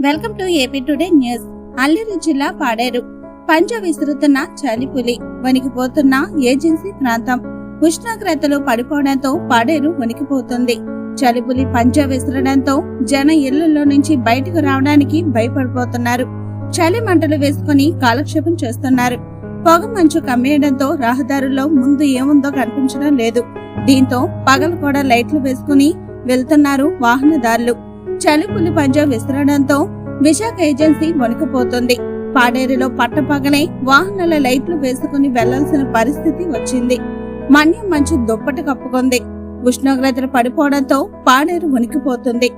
Welcome to AP today news Alluri జిల్లా Paderu. పంజ విసురుతున్న చలిపులి వణికిపోతున్న agency ప్రాంతం. ఉష్ణోగ్రతలు పడిపోవడంతో పాడేరు వణికిపోతుంది. చలిపులి పంజ విసరడంతో జన ఇళ్ళలో నుంచి బయటకు రావడానికి భయపడిపోతున్నారు. చలి మంటలు వేసుకుని కాలక్షేపం చేస్తున్నారు. పొగ మంచు కమ్మేయడంతో రహదారుల్లో ముందు ఏముందో కనిపించడం లేదు. దీంతో పగలు కూడా లైట్లు వేసుకుని వెళ్తున్నారు వాహనదారులు. చలిపులి పంజా విసరడంతో విశాఖ ఏజెన్సీ వణికిపోతుంది. పాడేరులో పట్టపగలే వాహనాల లైట్లు వేసుకుని వెళ్ళాల్సిన పరిస్థితి వచ్చింది. మన్యం మంచు దుప్పటి కప్పుకుంది. ఉష్ణోగ్రతలు పడిపోవడంతో పాడేరు వణికిపోతుంది.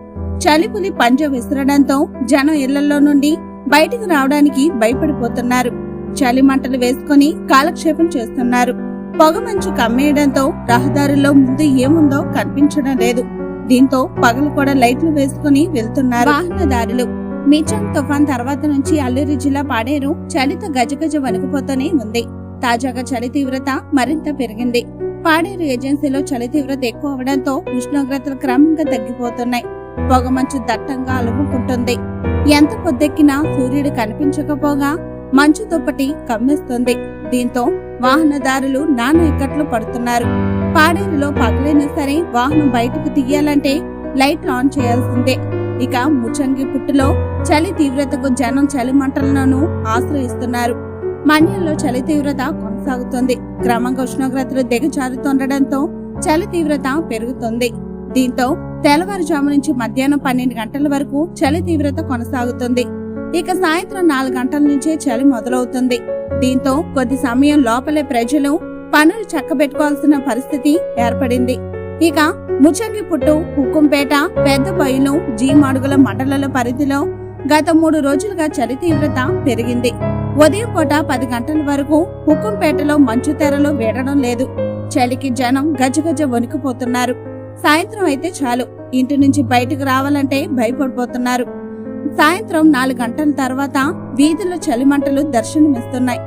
చలిపులి పంజ విసరడంతో జనం ఇళ్ళలో నుండి బయటకు రావడానికి భయపడిపోతున్నారు. చలి మంటలు వేసుకుని కాలక్షేపం చేస్తున్నారు. పొగ మంచు కమ్మేయడంతో రహదారుల్లో ముందు ఏముందో కనిపించడం లేదు. దీంతో పగలు కూడా లైట్లు వేసుకుని వెళ్తున్నారు. వాహనదారులు. మిచం తుఫాన్ తర్వాత నుంచి అల్లూరి జిల్లా పాడేరు చలితో గజగజ వణుకుపోతూనే ఉంది. తాజాగా చలి తీవ్రత మరింత పెరిగింది. పాడేరు ఏజెన్సీలో చలి తీవ్రత ఎక్కువ అవడంతో ఉష్ణోగ్రతలు క్రమంగా తగ్గిపోతున్నాయి. పొగమంచు దట్టంగా అలుముకుంటుంది. ఎంత పొద్దెక్కినా సూర్యుడు కనిపించకపోగా మంచు దుప్పటి కమ్మేస్తుంది. దీంతో వాహనదారులు నానా ఇక్కట్లు పడుతున్నారు. పాడేరులో పగలైనా సరే వాహనం బయటకు తీయాలంటే లైట్లు ఆన్ చేయాల్సిందే. ఇక ముచ్చంగి పుట్టులో చలి తీవ్రతకు జనం చలి మంటలను ఆశ్రయిస్తున్నారు. మన్యంలో చలి తీవ్రత కొనసాగుతుంది. క్రమంగా ఉష్ణోగ్రతలు దిగజారుతుండటంతో చలి తీవ్రత పెరుగుతుంది. దీంతో తెల్లవారుజాము నుంచి మధ్యాహ్నం పన్నెండు గంటల వరకు చలి తీవ్రత కొనసాగుతుంది. ఇక సాయంత్రం నాలుగు గంటల నుంచే చలి మొదలవుతుంది. దీంతో కొద్ది సమయం లోపలే ప్రజలు పనులు చక్కబెట్టుకోవాల్సిన పరిస్థితి ఏర్పడింది. ఇక ముచ్చంగి పుట్టు ఉక్కుంపేట పెద్ద బయలు జీమాడుగుల మండలాల పరిధిలో గత మూడు రోజులుగా చలి తీవ్రత పెరిగింది. ఉదయం పూట పది గంటల వరకు ఉక్కుంపేటలో మంచు తెరలు వీడడం లేదు. చలికి జనం గజగజ వణికిపోతున్నారు. సాయంత్రం అయితే చాలు. ఇంటి నుంచి బయటకు రావాలంటే భయపడిపోతున్నారు. సాయంత్రం నాలుగు గంటల తర్వాత వీధుల్లో చలిమంటలు దర్శనమిస్తున్నాయి.